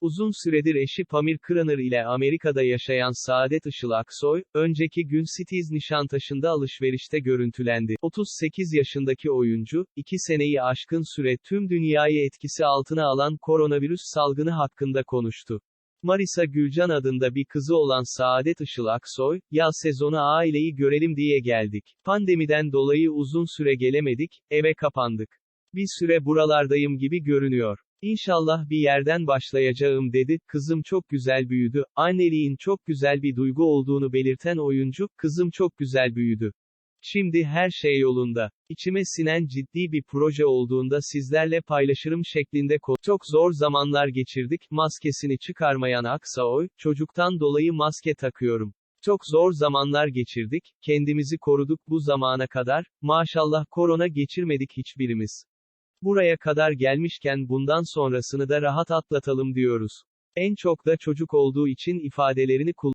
Uzun süredir eşi Pamir Kıranır ile Amerika'da yaşayan Saadet Işıl Aksoy, önceki gün Citiz Nişantaşı'nda alışverişte görüntülendi. 38 yaşındaki oyuncu, 2 seneyi aşkın süre tüm dünyayı etkisi altına alan koronavirüs salgını hakkında konuştu. Marisa Gülcan adında bir kızı olan Saadet Işıl Aksoy, yaz sezonu aileyi görelim diye geldik. Pandemiden dolayı uzun süre gelemedik, eve kapandık. Bir süre buralardayım gibi görünüyor. İnşallah bir yerden başlayacağım dedi. Kızım çok güzel büyüdü. Anneliğin çok güzel bir duygu olduğunu belirten oyuncu, kızım çok güzel büyüdü. Şimdi her şey yolunda. İçime sinen ciddi bir proje olduğunda sizlerle paylaşırım şeklinde Çok zor zamanlar geçirdik. Maskesini çıkarmayan Aksaoy, çocuktan dolayı maske takıyorum. Çok zor zamanlar geçirdik, kendimizi koruduk bu zamana kadar, maşallah korona geçirmedik hiçbirimiz. Buraya kadar gelmişken bundan sonrasını da rahat atlatalım diyoruz. En çok da çocuk olduğu için ifadelerini kullanıyor.